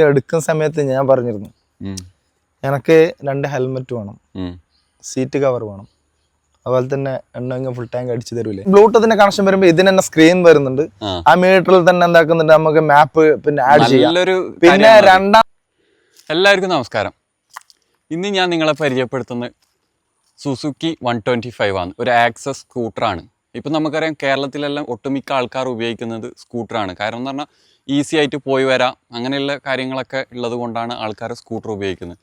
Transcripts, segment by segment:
എടുക്കുന്ന സമയത്ത് ഞാൻ പറഞ്ഞിരുന്നു. എനക്ക് രണ്ട് ഹെൽമെറ്റ് വേണം. സീറ്റ് കവർ വേണം. അതുപോലെ തന്നെ എണ്ണ ഫുൾ ടാങ്ക് അടിച്ചു തരൂലേ. ബ്ലൂടൂത്തിന്റെ കണക്ഷൻ വരുമ്പോ ഇതിന് തന്നെ സ്ക്രീൻ വരുന്നുണ്ട്. ആ. മീറ്ററിൽ തന്നെ എന്താക്കുന്നുണ്ട്? നമുക്ക് മാപ്പ് പിന്നെ ആഡ് ചെയ്യാം. പിന്നെ രണ്ടാം എല്ലാവർക്കും നമസ്കാരം. ഇന്ന് ഞാൻ നിങ്ങളെ പരിചയപ്പെടുത്തുന്നത് സുസുക്കി വൺ ട്വന്റി ഫൈവ് ആണ്. ഒരു ആക്സസ് സ്കൂട്ടറാണ് ഇപ്പം നമുക്കറിയാം കേരളത്തിലെല്ലാം ഒട്ടുമിക്ക ആൾക്കാർ ഉപയോഗിക്കുന്നത് സ്കൂട്ടറാണ്. കാരണം എന്ന് പറഞ്ഞാൽ ഈസി ആയിട്ട് പോയി വരാം. അങ്ങനെയുള്ള കാര്യങ്ങളൊക്കെ ഉള്ളത് കൊണ്ടാണ് ആൾക്കാർ സ്കൂട്ടർ ഉപയോഗിക്കുന്നത്.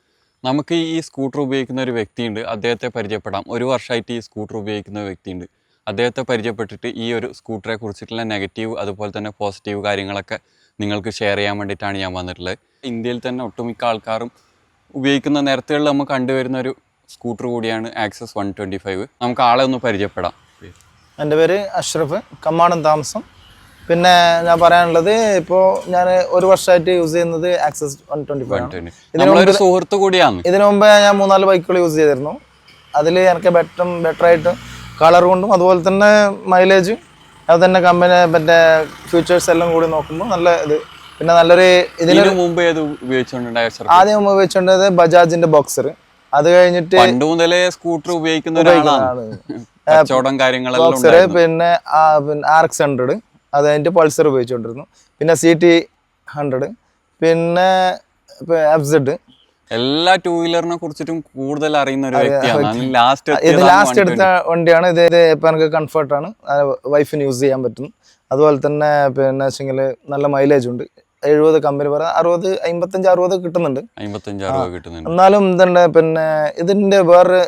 നമുക്ക് ഈ സ്കൂട്ടർ ഉപയോഗിക്കുന്ന ഒരു വ്യക്തിയുണ്ട്. അദ്ദേഹത്തെ പരിചയപ്പെടാം. ഒരു വർഷമായിട്ട് ഈ സ്കൂട്ടർ ഉപയോഗിക്കുന്ന വ്യക്തിയുണ്ട്. അദ്ദേഹത്തെ പരിചയപ്പെട്ടിട്ട് ഈ ഒരു സ്കൂട്ടറെ കുറിച്ചിട്ടുള്ള നെഗറ്റീവ് അതുപോലെ തന്നെ പോസിറ്റീവ് കാര്യങ്ങളൊക്കെ നിങ്ങൾക്ക് ഷെയർ ചെയ്യാൻ വേണ്ടിയിട്ടാണ് ഞാൻ വന്നിട്ടുള്ളത്. ഇന്ത്യയിൽ തന്നെ ഒട്ടുമിക്ക ആൾക്കാരും ഉപയോഗിക്കുന്ന നേരത്തുകളിൽ നമുക്ക് കണ്ടുവരുന്ന ഒരു സ്കൂട്ടർ കൂടിയാണ് ആക്സസ് വൺ ട്വന്റി ഫൈവ്. നമുക്ക് ആളെ ഒന്ന് പരിചയപ്പെടാം. എന്റെ പേര് അഷ്റഫ്. കമ്മാടം താമസം. പിന്നെ ഞാൻ പറയാനുള്ളത് ഇപ്പോൾ ഞാൻ ഒരു വർഷമായിട്ട് യൂസ് ചെയ്യുന്നത് ആക്സസ് വൺ ട്വന്റി ഫൈവ് സുഹൃത്ത് കൂടിയാണ്. ഇതിനു മുമ്പ് ഞാൻ മൂന്നാൽ ബൈക്കുകൾ യൂസ് ചെയ്തിരുന്നു. അതിൽ എനിക്ക് ബെറ്ററും ബെറ്റർ ആയിട്ട് കളർ കൊണ്ടും അതുപോലെ തന്നെ മൈലേജ് അത് തന്നെ കമ്പനി മറ്റേ ഫീച്ചേഴ്സ് എല്ലാം കൂടി നോക്കുമ്പോൾ നല്ല ഇത്. പിന്നെ നല്ലൊരു ഇതിന് മുമ്പ് ഏത് ഉപയോഗിച്ചുകൊണ്ടുണ്ടായ ഉപയോഗിച്ചോണ്ടത് ആദ്യം ഉപയോഗിച്ചുകൊണ്ടത് ബജാജിന്റെ ബോക്സർ അത് കഴിഞ്ഞിട്ട് പണ്ട് മുതലേ സ്കൂട്ടർ ഉപയോഗിക്കുന്ന ഒരാളാണ്. ബോക്സർ. പിന്നെ ആർ എക്സ് ഹൺഡ്രഡ് അത് അതിന്റെ പൾസർ ഉപയോഗിച്ചുകൊണ്ടിരുന്നു പിന്നെ സി ടി ഹൺഡ്രഡ് പിന്നെ എഫ് സെഡ് എല്ലാ ടൂ വീലറിനെ കുറിച്ചിട്ടും കൂടുതൽ അറിയുന്ന ഒരു വ്യക്തിയാണ്. ലാസ്റ്റ് ഇത് ലാസ്റ്റ് എടുത്ത വണ്ടിയാണ്. ഇത് ഇത് ഇപ്പം എനിക്ക് കംഫർട്ടാണ് വൈഫിന് യൂസ് ചെയ്യാൻ പറ്റും. അതുപോലെ തന്നെ പിന്നെ വെച്ചെങ്കിൽ നല്ല മൈലേജ് ഉണ്ട്. എഴുപത് കമ്പനി പറ അറുപത് അമ്പത്തഞ്ച് അറുപത് കിട്ടുന്നുണ്ട്. അമ്പത്തഞ്ച് അറുപത് കിട്ടുന്നുണ്ട്. എന്നാലും ഇതുണ്ട് പിന്നെ ഇതിന്റെ വേറെ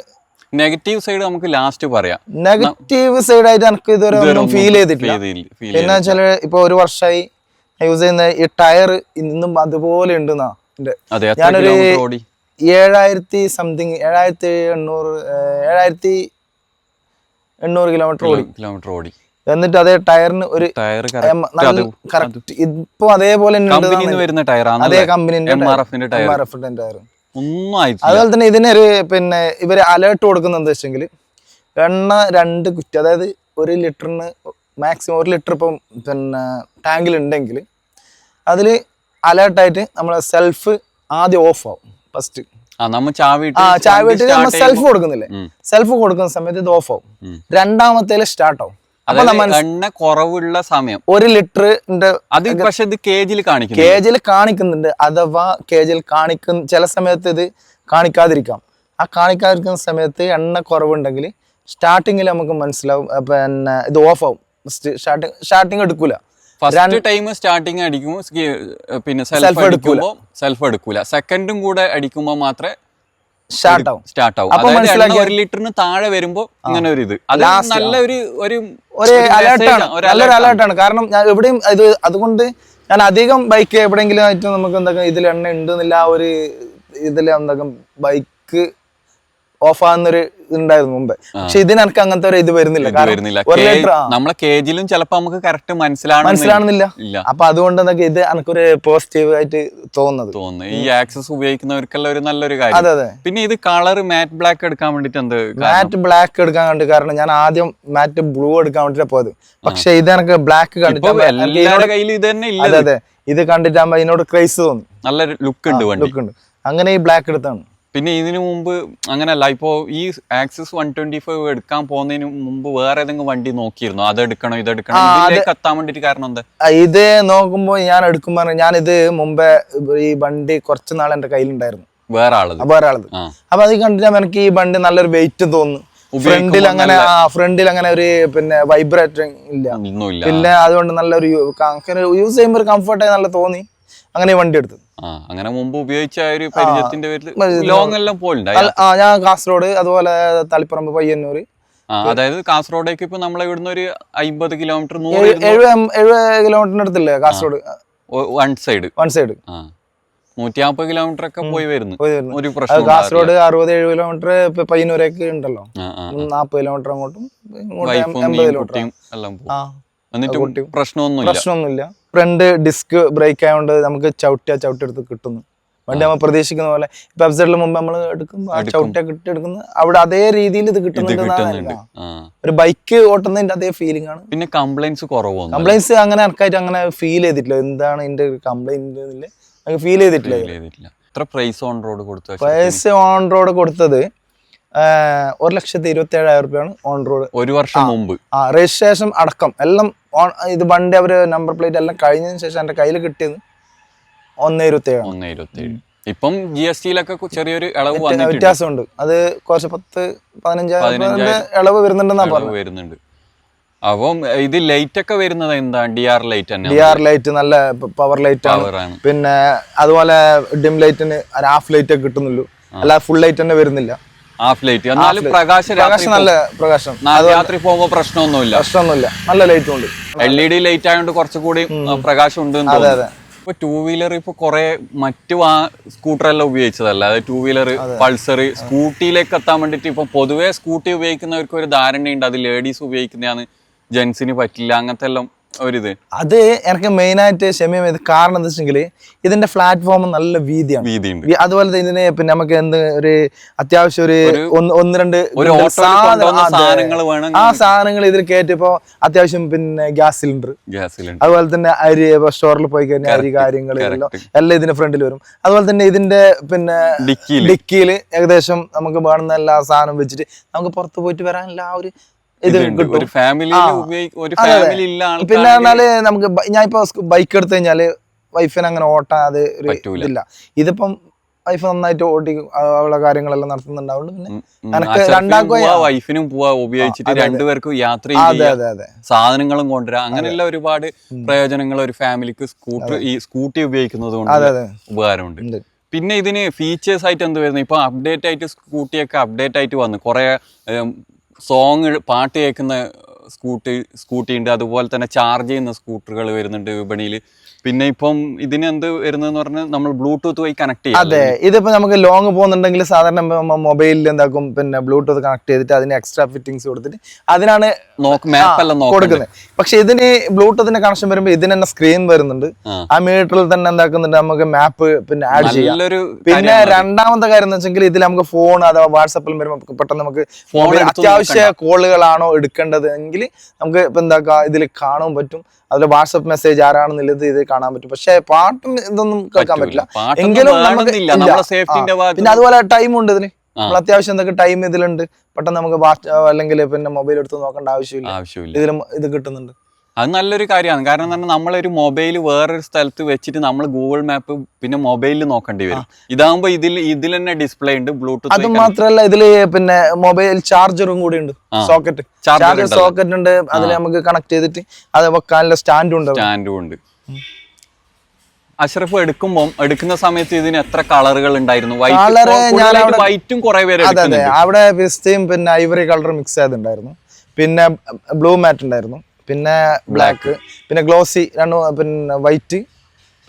നെഗറ്റീവ് സൈഡ് നമുക്ക് ലാസ്റ്റ് പറയാം. നെഗറ്റീവ് സൈഡ് ആയിട്ട് എനിക്ക് ഇതുവരെ ഒന്നും ഫീൽ ചെയ്തിട്ടില്ല. പിന്നെ വെച്ചാൽ ഇപ്പൊ ഒരു വർഷമായി യൂസ് ചെയ്യുന്ന ഈ ടയർ ഇന്നും അതുപോലെ ഉണ്ട് ഞാനൊരു ഏഴായിരത്തി സംതിങ് ഏഴായിരത്തി എണ്ണൂറ് ഏഴായിരത്തി എണ്ണൂറ് കിലോമീറ്റർ ഓടി. കിലോമീറ്റർ ഓടി. എന്നിട്ട് അതേ ടയറിന് ഒരു ടയർ കറക്റ്റ് ഇപ്പൊ അതേപോലെ വരുന്ന ടയറാണ് അതേ കമ്പനി ടയർ ഒന്നും ആയിട്ടില്ല. അതുപോലെ തന്നെ ഇതിനൊരു പിന്നെ ഇവർ അലേർട്ട് കൊടുക്കുന്നത് എന്താ വെച്ചെങ്കിൽ എണ്ണ രണ്ട് കുറ്റി അതായത് ഒരു ലിറ്ററിന് മാക്സിമം ഒരു ലിറ്റർ ഇപ്പം പിന്നെ ടാങ്കിൽ ഉണ്ടെങ്കിൽ അതിൽ അലേർട്ടായിട്ട് നമ്മളെ സെൽഫ് ആദ്യം ഓഫ് ആവും ഫസ്റ്റ് ചാവിട്ട് നമ്മൾ സെൽഫ് കൊടുക്കുന്നില്ലേ? സെൽഫ് കൊടുക്കുന്ന സമയത്ത് ഇത് ഓഫ് ആവും. രണ്ടാമത്തേൽ സ്റ്റാർട്ട് ആവും. എണ്ണ കുറവുള്ള സമയം. ഒരു ലിറ്ററിന്റെ അത് പക്ഷെ ഇത് കേജിൽ കാണിക്കും കേജിൽ കാണിക്കുന്നുണ്ട്. അഥവാ കേജിൽ കാണിക്കുന്ന ചില സമയത്ത് ഇത് കാണിക്കാതിരിക്കാം. ആ കാണിക്കാതിരിക്കുന്ന സമയത്ത് എണ്ണ കുറവുണ്ടെങ്കിൽ സ്റ്റാർട്ടിങ്ങിൽ നമുക്ക് മനസ്സിലാവും പിന്നെ ഇത് ഓഫ് ആവും. സ്റ്റാർട്ടിങ് സ്റ്റാർട്ടിങ് എടുക്കൂല. ഫസ്റ്റ് ടൈം സ്റ്റാർട്ടിങ് അടിക്കുമ്പോൾ പിന്നെ സെൽഫ് എടുക്കുമ്പോൾ സെൽഫ് എടുക്കൂല. സെക്കൻഡും കൂടെ അടിക്കുമ്പോൾ മാത്രമേ സ്റ്റാർട്ട് ആവും സ്റ്റാർട്ട് ആവും അപ്പൊ അതായത് ഒരു ലിറ്ററിന് താഴെ വരുമ്പോ ഇങ്ങനെ ഒരു ഇത്. അത് നല്ല ഒരു ഒരു അലേർട്ടാണ് നല്ലൊരു. അലേർട്ടാണ് കാരണം ഞാൻ എവിടെയും ഇത് അതുകൊണ്ട് ഞാൻ അധികം ബൈക്ക് എവിടെയെങ്കിലും ആയിട്ട് നമുക്ക് എന്താ ഇതിൽ എണ്ണ ഉണ്ടെന്നില്ല ആ ഒരു ഇതിൽ എന്താ ബൈക്ക് ഓഫ് ആകുന്നൊരു ഉണ്ടായിരുന്നു മുമ്പ് പക്ഷെ ഇതിന് എനിക്ക് അങ്ങനത്തെ ഒരു ഇത് വരുന്നില്ല. നമ്മളെ കേജിലും ചിലപ്പോ നമുക്ക് കറക്റ്റ് മനസ്സിലാണ് മനസ്സിലാവുന്നില്ല ഇല്ല. അപ്പൊ അതുകൊണ്ട് എന്നൊക്കെ ഇത് എനിക്കൊരു പോസിറ്റീവ് ആയിട്ട് തോന്നുന്നത്. തോന്നുന്നു. ഈ ആക്സസ് ഉപയോഗിക്കുന്നവർക്കെല്ലാം ഒരു നല്ലൊരു കാര്യം. അതെ അതെ. പിന്നെ ഇത് കളർ മാറ്റ് ബ്ലാക്ക് എടുക്കാൻ വേണ്ടിട്ട് എന്ത് മാറ്റ് ബ്ലാക്ക് എടുക്കാൻ വേണ്ടി കാരണം ഞാൻ ആദ്യം മാറ്റ് ബ്ലൂ എടുക്കാൻ വേണ്ടിട്ട് പോയത്. പക്ഷെ ഇത് എനിക്ക് ബ്ലാക്ക് കണ്ടിട്ട് കയ്യിൽ ഇത് തന്നെ ഇല്ല അതെ അതെ. ഇത് കണ്ടിട്ടാകുമ്പോ ഇതിനോട് ക്രൈസ് തോന്നി. നല്ലൊരു ലുക്ക് ഉണ്ട് ലുക്ക് ഉണ്ട്. അങ്ങനെ ഈ ബ്ലാക്ക് എടുത്താണ്. പിന്നെ ഇതിനു മുമ്പ് അങ്ങനല്ല ഇപ്പോൾ ഈ ആക്സിസ് വൺ ട്വന്റി ഫൈവ് എടുക്കാൻ പോകുന്നതിന് മുമ്പ് വേറെ ഏതെങ്കിലും വണ്ടി നോക്കിയിരുന്നു? അത് എടുക്കണോ ഇത് എടുക്കണോ? ഇതിലേക്ക് എത്താൻ വേണ്ടിട്ട് കാരണം എന്താ? ഇത് നോക്കുമ്പോ ഞാൻ എടുക്കുമ്പോ ഞാൻ ഇത് മുമ്പേ ഈ വണ്ടി കുറച്ച് നാൾ എന്റെ കയ്യിലുണ്ടായിരുന്നു. വേറെ ആളത് വേറെ ആളത് അപ്പൊ അത് കണ്ടിട്ട് എനിക്ക് ഈ വണ്ടി നല്ലൊരു വെയിറ്റ് തോന്നുന്നു. ഫ്രണ്ടിൽ അങ്ങനെ ഫ്രണ്ടിൽ അങ്ങനെ ഒരു പിന്നെ വൈബ്രേറ്റിംഗ് ഇല്ല. പിന്നെ അതുകൊണ്ട് നല്ലൊരു യൂസ് ചെയ്യുമ്പോൾ ഒരു കംഫർട്ടായി നല്ല തോന്നി. അങ്ങനെ വണ്ടി എടുത്തു. അങ്ങനെ മുമ്പ് ഉപയോഗിച്ച ഒരു പരിചയത്തിന്റെ പേരിൽ ലോങ് എല്ലാം പോലുണ്ടായി ആ ഞാൻ കാസർഗോഡ് അതുപോലെ തളിപ്പറമ്പ് പയ്യന്നൂർ അതായത് കാസർഗോഡേക്ക് ഇപ്പൊ നമ്മളെ ഇവിടുന്ന് ഒരു അമ്പത് കിലോമീറ്റർ നൂറ് എഴുപത് കിലോമീറ്ററിന് അടുത്തില്ലേ Kasaragod? One side one side നൂറ്റി നാൽപ്പത് കിലോമീറ്റർ ഒക്കെ പോയി വരുന്നു. ഒരു പ്രശ്നം കാസർഗോഡ് അറുപത് എഴുപത് കിലോമീറ്റർ പയ്യന്നൂരേക്ക് ഉണ്ടല്ലോ. നാപ്പത് കിലോമീറ്റർ അങ്ങോട്ടും എൺപത് കിലോമീറ്റർ എന്നിട്ടും പ്രശ്നമൊന്നുമില്ല. പ്രശ്നമൊന്നുമില്ല. ഫ്രണ്ട് ഡിസ്ക് ബ്രേക്ക് ആയതുകൊണ്ട് നമുക്ക് ചവിട്ടിയ ചവിട്ടി എടുത്ത് കിട്ടുന്നു. വണ്ടി നമ്മൾ പ്രതീക്ഷിക്കുന്ന പോലെ ഇപ്പൊ വെബ്സൈറ്റിൽ മുമ്പ് നമ്മൾ എടുക്കുമ്പോൾ ആ ചവിട്ടിയ കിട്ടി എടുക്കുന്ന അവിടെ അതേ രീതിയിൽ ഇത് കിട്ടുന്നുണ്ട് ഒരു ബൈക്ക് ഓട്ടുന്നതിന്റെ അതേ ഫീലിംഗ് ആണ്. പിന്നെ കംപ്ലൈൻസ് കംപ്ലൈൻസ് അങ്ങനെ ആർക്കായിട്ട് അങ്ങനെ ഫീൽ ചെയ്തിട്ടില്ല. എന്താണ് ഇതിന്റെ കംപ്ലൈന്റ് ഫീൽ ചെയ്തിട്ടില്ല. പ്രൈസ് ഓൺ റോഡ് കൊടുത്തത് പ്രൈസ് ഓൺ റോഡ് കൊടുത്തത് ഒരു ലക്ഷത്തി ഇരുപത്തി ഏഴായിരം റുപ്യാണ് ഓൺ റോഡ് ഒരു വർഷം മുമ്പ്. ആ രജിസ്ട്രേഷൻ അടക്കം എല്ലാം ഓൺ ഇത് വണ്ടി അവർ നമ്പർ പ്ലേറ്റ് എല്ലാം കഴിഞ്ഞതിന് ശേഷം എന്റെ കയ്യിൽ കിട്ടിയത് ഒന്ന് ഇരുപത്തി ഏഴാണ് ഒന്ന് ഇരുപത്തി ഏഴ് ഇപ്പം ജി എസ് ടിയിലൊക്കെ ചെറിയൊരു ഇളവ് വ്യത്യാസമുണ്ട്. അത് കുറച്ച് പത്ത് പതിനഞ്ചായിരം. ഇളവ് വരുന്നുണ്ടെന്നാ പറയുന്നത് വരുന്നുണ്ട്. അപ്പം ഇത് ലൈറ്റ് ഒക്കെ വരുന്നത് എന്താ? ഡി ആർ ലൈറ്റ് തന്നെ ഡി ആർ ലൈറ്റ് നല്ല പവർ ലൈറ്റ് ആണ്. പിന്നെ അതുപോലെ ഡിം ലൈറ്റിന് ഹാഫ് ലൈറ്റ് ഒക്കെ കിട്ടുന്നുള്ളൂ. അല്ല ഫുൾ ലൈറ്റ് തന്നെ വരുന്നില്ല. ഹാഫ് ലൈറ്റ് എന്നാലും പ്രകാശം പ്രകാശം നല്ല പ്രകാശം. രാത്രി പോകുമ്പോ പ്രശ്നമൊന്നുമില്ല. പ്രശ്നമൊന്നുമില്ല. നല്ല ലൈറ്റ് ഉണ്ട്. എൽ ഇ ഡി ലൈറ്റ് ആയതുകൊണ്ട് കുറച്ചുകൂടി പ്രകാശം ഉണ്ട് അതെ അതെ. ഇപ്പൊ ടൂ വീലർ ഇപ്പൊ കുറെ മറ്റു ആ സ്കൂട്ടർ എല്ലാം ഉപയോഗിച്ചതല്ല? അതായത് ടൂ വീലർ പൾസർ സ്കൂട്ടിയിലേക്ക് എത്താൻ വേണ്ടിട്ട് ഇപ്പൊ പൊതുവേ സ്കൂട്ടി ഉപയോഗിക്കുന്നവർക്ക് ഒരു ധാരണയുണ്ട്. അത് ലേഡീസ് ഉപയോഗിക്കുന്നതാണ്. ജെൻസിന് പറ്റില്ല അങ്ങനത്തെ എല്ലാം ഒരിത്. അത് എനിക്ക് മെയിൻ ആയിട്ട് ഇത് കാരണം എന്താ വെച്ചെങ്കിൽ ഇതിന്റെ പ്ലാറ്റ്ഫോം നല്ല വീതിയാണ്. വീതിയുണ്ട്. അതുപോലെ തന്നെ ഇതിന് പിന്നെ നമുക്ക് എന്ത് ഒരു അത്യാവശ്യം ഒരു ഒന്ന് രണ്ട് ആ സാധനങ്ങൾ ഇതിൽ കേറ്റിപ്പോ അത്യാവശ്യം പിന്നെ ഗ്യാസ് സിലിണ്ടർ. Gas cylinder. അതുപോലെ തന്നെ അരി സ്റ്റോറിൽ പോയി കഴിഞ്ഞാൽ അരി കാര്യങ്ങൾ എല്ലാം ഇതിന്റെ ഫ്രണ്ടിൽ വരും. അതുപോലെ തന്നെ ഇതിന്റെ പിന്നെ ഡിക്കിയിൽ ഡിക്കിയിൽ ഏകദേശം നമുക്ക് വേണമെന്ന എല്ലാ സാധനം വെച്ചിട്ട് നമുക്ക് പുറത്ത് പോയിട്ട് വരാനുള്ള ആ ഒരു ഇത് ഒരു ഫാമിലി പിന്നെ എന്നാൽ പറഞ്ഞാൽ നമുക്ക് ഞാൻ ഇപ്പൊ ബൈക്ക് എടുത്തു കഴിഞ്ഞാൽ വൈഫിന് അങ്ങനെ ഓട്ടാൻ അത് ഒരു. ഇതില്ല. ഇതിപ്പം വൈഫ് നന്നായിട്ട് ഓട്ടി അവളെ കാര്യങ്ങളെല്ലാം നടത്തുന്നുണ്ടാവുള്ളൂ പിന്നെ. പോവാ വൈഫിനും പോവാ ഉപയോഗിച്ചിട്ട് രണ്ടുപേർക്കും യാത്ര സാധനങ്ങളും കൊണ്ടുവരാം. അങ്ങനെയുള്ള ഒരുപാട് പ്രയോജനങ്ങൾ ഒരു ഫാമിലിക്ക് സ്കൂട്ടർ ഈ സ്കൂട്ടി ഉപയോഗിക്കുന്നത് കൊണ്ട് ഉപകാരമുണ്ട്. പിന്നെ ഇതിന് ഫീച്ചേഴ്സ് ആയിട്ട് എന്ത് വരുന്നത് ഇപ്പൊ അപ്ഡേറ്റ് ആയിട്ട് സ്കൂട്ടിയൊക്കെ അപ്ഡേറ്റ് ആയിട്ട് വന്നു. കുറെ സോങ് പാട്ട് കേൾക്കുന്ന സ്കൂട്ടി സ്കൂട്ടി ഉണ്ട് അതുപോലെ തന്നെ ചാർജ് ചെയ്യുന്ന സ്കൂട്ടറുകൾ വരുന്നുണ്ട് വിപണിയിൽ. പിന്നെ ഇപ്പം ഇതിന് എന്ത് വരുന്നതെന്ന് പറഞ്ഞാൽ നമ്മൾ ബ്ലൂടൂത്ത് വഴി കണക്ട് ചെയ്യാം. അതെ. ഇതിപ്പോൾ നമുക്ക് ലോങ് പോകുന്നുണ്ടെങ്കിൽ സാധാരണ മൊബൈലിൽ എന്താക്കും പിന്നെ ബ്ലൂടൂത്ത് കണക്ട് ചെയ്തിട്ട് അതിന് എക്സ്ട്രാ ഫിറ്റിംഗ്സ് കൊടുത്തിട്ട് അതിനാണ് കൊടുക്കുന്നത്. പക്ഷെ ഇതിന് ബ്ലൂടൂത്തിന്റെ കണക്ഷൻ വരുമ്പോൾ ഇതിന് തന്നെ സ്ക്രീൻ വരുന്നുണ്ട്. ആ. മീറ്ററിൽ തന്നെ എന്താക്കുന്നുണ്ട് നമുക്ക് മാപ്പ് പിന്നെ ആഡ് ചെയ്യാം. പിന്നെ രണ്ടാമത്തെ കാര്യം എന്ന് വെച്ചെങ്കിൽ ഇതിൽ നമുക്ക് ഫോൺ അഥവാ വാട്സപ്പിൽ വരുമ്പോൾ പെട്ടെന്ന് നമുക്ക് അത്യാവശ്യ കോളുകളാണോ എടുക്കേണ്ടത്? എങ്കിൽ നമുക്ക് ഇപ്പം എന്താ ഇതിൽ കാണാൻ പറ്റും. അതിൽ വാട്സപ്പ് മെസ്സേജ് ആരാണെന്നുള്ളത് ഇത് കാണാൻ പറ്റും. പക്ഷേ പാട്ടും ഇതൊന്നും കേൾക്കാൻ പറ്റില്ല. എങ്കിലും നമുക്ക്. പിന്നെ അതുപോലെ ടൈം ഉണ്ട് ഇതിന്. നമ്മൾ അത്യാവശ്യം എന്തൊക്കെ ടൈം ഇതിലുണ്ട്. പെട്ടെന്ന് നമുക്ക് അല്ലെങ്കിൽ പിന്നെ മൊബൈൽ എടുത്ത് നോക്കേണ്ട ആവശ്യമില്ല. ഇതിലും ഇത് കിട്ടുന്നുണ്ട്. അത് നല്ലൊരു കാര്യമാണ്. കാരണം എന്ന് പറഞ്ഞാൽ നമ്മളൊരു മൊബൈൽ വേറൊരു സ്ഥലത്ത് വെച്ചിട്ട് നമ്മൾ ഗൂഗിൾ മാപ്പ് പിന്നെ മൊബൈലിൽ നോക്കേണ്ടി വരും. ഇതാകുമ്പോൾ ഇതിൽ ഇതിൽ തന്നെ ഡിസ്പ്ലേ ഉണ്ട് ബ്ലൂടൂത്ത് അത് മാത്രല്ല ഇതിൽ പിന്നെ മൊബൈൽ ചാർജറും കൂടി ഉണ്ട്. സോക്കറ്റ്. ചാർജർ സോക്കറ്റ് ഉണ്ട്. അതിൽ നമുക്ക് കണക്ട് ചെയ്തിട്ട് അത് വെക്കാനുള്ള സ്റ്റാൻഡും ഉണ്ട് സ്റ്റാൻഡും ഉണ്ട്. അഷ്റഫ് എടുക്കുമ്പോൾ എടുക്കുന്ന സമയത്ത് ഇതിന് എത്ര കളറുകൾ ഉണ്ടായിരുന്നു? വൈറ്റും കുറെ പേര് അതെ അതെ. അവിടെ പിസ്തയും പിന്നെ ഐവറി കളർ മിക്സ് ചെയ്തിട്ടുണ്ടായിരുന്നു പിന്നെ ബ്ലൂ മാറ്റ് ഉണ്ടായിരുന്നു. പിന്നെ ബ്ലാക്ക് പിന്നെ ഗ്ലോസി രണ്ട് പിന്നെ വൈറ്റ്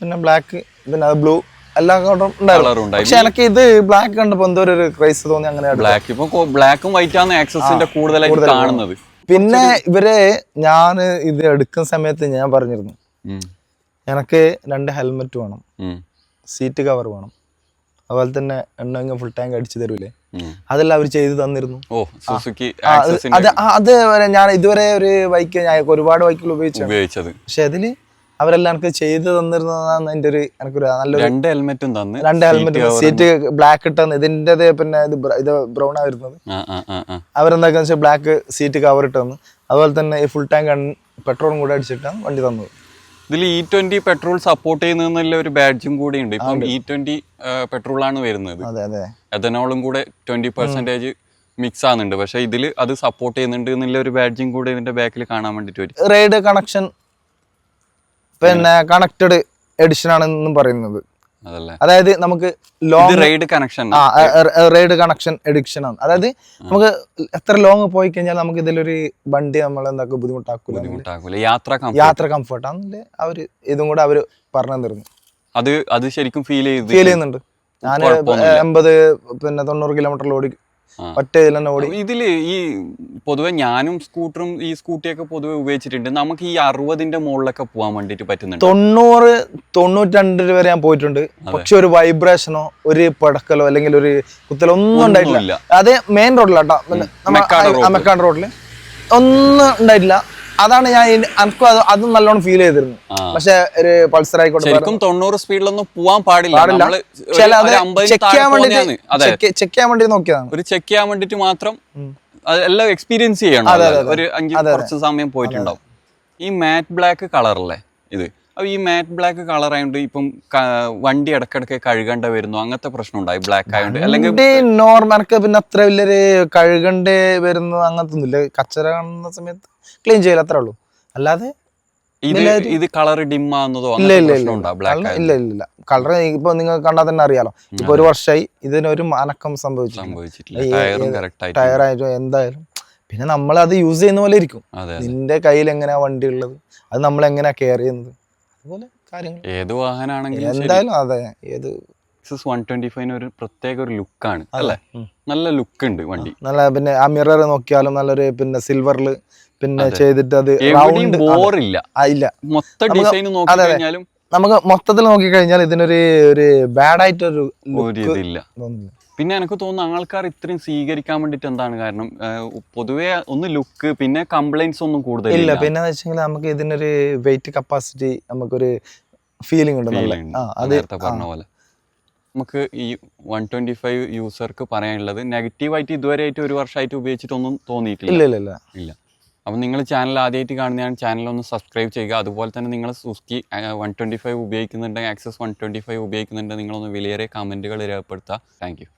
പിന്നെ ബ്ലാക്ക് പിന്നെ ബ്ലൂ എല്ലാ കളറും ഉണ്ടായിരുന്നു. പക്ഷെ എനിക്ക് ഇത് ബ്ലാക്ക് കണ്ടപ്പോ എന്തോ ഒരു ക്രൈസ് തോന്നി അങ്ങനെ. ബ്ലാക്ക് ഇപ്പൊ ബ്ലാക്കും ആണ് ആക്സസിന്റെ കൂടുതലായിട്ട് കാണുന്നത്. പിന്നെ ഇവരെ ഞാൻ ഇത് എടുക്കുന്ന സമയത്ത് ഞാൻ പറഞ്ഞിരുന്നു. എനക്ക് രണ്ട് ഹെൽമെറ്റ് വേണം. സീറ്റ് കവർ വേണം. അതുപോലെ തന്നെ എണ്ണ ഫുൾ ടാങ്ക് അടിച്ചു തരൂലേ. അതെല്ലാം അവർ ചെയ്തു തന്നിരുന്നു. അത് അത് ഞാൻ ഇതുവരെ ഒരു ബൈക്ക് ഞാൻ ഒരുപാട് ബൈക്കുകൾ ഉപയോഗിച്ചു. ഉപയോഗിച്ചത്. പക്ഷെ അതിൽ അവരെല്ലാം എനിക്ക് ചെയ്തു തന്നിരുന്നതാണ് എന്റെ ഒരു എനിക്കൊരു നല്ലൊരു രണ്ട് ഹെൽമെറ്റും തന്ന്. രണ്ട് ഹെൽമെറ്റ് സീറ്റ് ബ്ലാക്ക് ഇട്ടെന്ന്. ഇതിന്റെ പിന്നെ ഇത് ഇത് ബ്രൗൺ ആ വരുന്നത്. ആ ആ ആ ആ. അവരെന്താക്കാന്ന് വെച്ചാൽ ബ്ലാക്ക് സീറ്റ് കവർ ഇട്ടെന്ന്. അതുപോലെ തന്നെ ഈ ഫുൾ ടാങ്ക് പെട്രോളും കൂടെ അടിച്ചിട്ടാണ് വണ്ടി തന്നത്. ഇതിൽ ഇ ട്വന്റി പെട്രോൾ സപ്പോർട്ട് ചെയ്യുന്നതിനുള്ള ഒരു ബാഡ്ജും കൂടി ഉണ്ട്. ഇപ്പം ഇ ട്വന്റി പെട്രോൾ ആണ് വരുന്നത്. എഥനോളും കൂടെ ട്വന്റി പെർസെന്റേജ് മിക്സ് ആകുന്നുണ്ട് പക്ഷേ ഇതിൽ അത് സപ്പോർട്ട് ചെയ്യുന്നുണ്ട് എന്നുള്ള ഒരു ബാഡ്ജും കൂടെ ഇതിന്റെ ബാക്കിൽ കാണാൻ വേണ്ടിട്ട് വരും. റൈഡ് കണക്ഷൻ പിന്നെ കണക്റ്റഡ് എഡിഷൻ ആണെന്നും പറയുന്നത്. അതായത് നമുക്ക് ലോങ് റൈഡ് കണക്ഷൻ ആ റൈഡ് കണക്ഷൻ എഡിക്ഷൻ ആണ്. അതായത് നമുക്ക് എത്ര ലോങ് പോയി കഴിഞ്ഞാൽ നമുക്ക് ഇതിലൊരു വണ്ടി നമ്മൾ എന്താക്കും ബുദ്ധിമുട്ടാക്കൂല. യാത്ര കംഫർട്ട് ആണ്. അവർ ഇതും കൂടെ അവർ പറഞ്ഞു തരുന്നു അത് അത് ശരിക്കും ഫീൽ ചെയ്ത് ഫീൽ ചെയ്യുന്നുണ്ട്. ഞാൻ. എൺപത് പിന്നെ തൊണ്ണൂറ് കിലോമീറ്റർ ഓടി. ഒറ്റ ഇതിൽ തന്നെ ഓടി ഇതിൽ ഈ പൊതുവെ ഞാനും സ്കൂട്ടറും ഈ സ്കൂട്ടിയൊക്കെ പൊതുവെ ഉപയോഗിച്ചിട്ടുണ്ട്. നമുക്ക് ഈ അറുപതിന്റെ മുകളിലൊക്കെ പോകാൻ വേണ്ടിട്ട് പറ്റുന്നുണ്ട്? തൊണ്ണൂറ് തൊണ്ണൂറ്റി വരെ ഞാൻ പോയിട്ടുണ്ട്. പക്ഷെ ഒരു വൈബ്രേഷനോ ഒരു പടക്കലോ അല്ലെങ്കിൽ ഒരു കുത്തലോ ഒന്നും ഉണ്ടായിട്ടില്ല. അതെ മെയിൻ റോഡിലാട്ടോ മെക്കാട് റോഡിൽ ഒന്നും ഉണ്ടായിട്ടില്ല. അതാണ് ഞാൻ എനിക്ക് അത് നല്ലോണം ഫീൽ ചെയ്തിരുന്നു. പക്ഷെ ഒരു പൾസർ ആയിക്കോട്ടെ ശരിക്കും തൊണ്ണൂറ് സ്പീഡിലൊന്നും പോവാൻ പാടില്ല. നമ്മൾ ചെക്ക് ചെയ്യാൻ. ചെക്ക് ചെയ്യാൻ വേണ്ടി നോക്കിയതാണ്. ഒരു ചെക്ക് ചെയ്യാൻ വേണ്ടിട്ട് മാത്രം എല്ലാം എക്സ്പീരിയൻസ് ചെയ്യണം. ഒരു അഞ്ച്. കുറച്ച് സമയം പോയിട്ടുണ്ടാവും. ഈ മാറ്റ് ബ്ലാക്ക് കളറല്ലേ ഇത്? അപ്പൊ ഈ മാറ്റ് ബ്ലാക്ക് കളർ ആയതുകൊണ്ട് ഇപ്പം വണ്ടി ഇടക്കിടക്ക് കഴുകേണ്ട വരുന്നു. അങ്ങനത്തെ പ്രശ്നം ഉണ്ടായി ബ്ലാക്ക് ആയതുകൊണ്ട് അല്ലെങ്കിൽ നോർമൽ എനിക്ക് പിന്നെ അത്ര വലിയൊരു കഴുകണ്ടേ വരുന്നു അങ്ങനത്തെ ഒന്നുമില്ല കച്ചറ കാണുന്ന സമയത്ത് ക്ലീൻ ചെയ്യില്ല അത്രേ ഉള്ളൂ. അല്ലാതെ ഇത് ഇത് കളർ ഡിം ആവുന്നതോ ഇല്ല ഇല്ല ഇല്ല. ഇല്ല ഇല്ല ഇല്ല. കളർ ഇപ്പൊ നിങ്ങൾ കണ്ടാൽ തന്നെ അറിയാലോ. ഇപ്പൊ ഒരു വർഷമായി ഇതിനൊരു അനക്കം സംഭവിച്ചു സംഭവിച്ചിട്ടില്ല. ഈ- ടയറും ഈ കറക്റ്റ് ആയിട്ട് എന്തായാലും. പിന്നെ നമ്മൾ അത് യൂസ് ചെയ്യുന്ന പോലെ ഇരിക്കും. നിന്റെ കയ്യിൽ എങ്ങനെയാ വണ്ടി ഉള്ളത്? അത് നമ്മൾ എങ്ങനെയാ കെയർ ചെയ്യുന്നത്? അതുപോലെ കാര്യങ്ങൾ. ഏത് വാഹനമാണെങ്കിലും എന്തായാലും അതെ ഏത് എക്സസ് വൺ ട്വന്റി ഫൈവിന് ഒരു പ്രത്യേക ഒരു ലുക്കാണ് അല്ലേ. നല്ല ലുക്ക് ഉണ്ട് വണ്ടി. നല്ല പിന്നെ ആ മിറർ നോക്കിയാലും നല്ലൊരു പിന്നെ സിൽവറിൽ പിന്നെ ചെയ്തിട്ട് അത് റൗണ്ട് ബോറില്ല ഇല്ല. മൊത്തം ഡിസൈൻ നോക്കി. കഴിഞ്ഞാലും നമുക്ക് മൊത്തത്തിൽ നോക്കിക്കഴിഞ്ഞാൽ ഇതിനൊരു ഒരു ബാഡ് ലുക്ക് ഇതില്ല. തോന്നുന്നില്ല. പിന്നെ എനിക്ക് തോന്നുന്നു ആൾക്കാർ ഇത്രയും സ്വീകരിക്കാൻ വേണ്ടിട്ട് എന്താണ് കാരണം? പൊതുവെ ഒന്ന് ലുക്ക് പിന്നെ കംപ്ലൈന്റ്സ് ഒന്നും കൂടുതൽ ഇല്ല പിന്നെ വെച്ചെങ്കിൽ നമുക്ക് ഇതിനൊരു വെയിറ്റ് കപ്പാസിറ്റി നമുക്കൊരു ഫീലിംഗ് ഉണ്ട് നേരത്തെ പറഞ്ഞ പോലെ. നമുക്ക് ഈ വൺ ട്വന്റി ഫൈവ് യൂസർക്ക് പറയാനുള്ളത് നെഗറ്റീവായിട്ട് ഇതുവരെ ആയിട്ട് ഒരു വർഷമായിട്ട് ഉപയോഗിച്ചിട്ടൊന്നും തോന്നിയിട്ടില്ല. ഇല്ല ഇല്ല ഇല്ല. അപ്പം നിങ്ങൾ ചാനൽ ആദ്യമായിട്ട് കാണുന്നതാണ് ചാനൽ ഒന്ന് സബ്സ്ക്രൈബ് ചെയ്യുക. അതുപോലെ തന്നെ നിങ്ങൾ സുസ്കി വൺ ട്വന്റി ഫൈവ് ഉപയോഗിക്കുന്നുണ്ടെങ്കിൽ ആക്സസ് വൺ ട്വന്റി ഫൈവ് ഉപയോഗിക്കുന്നുണ്ടെങ്കിൽ നിങ്ങളൊന്ന് വിലയേറിയ കമന്റുകൾ രേഖപ്പെടുത്തുക. Thank you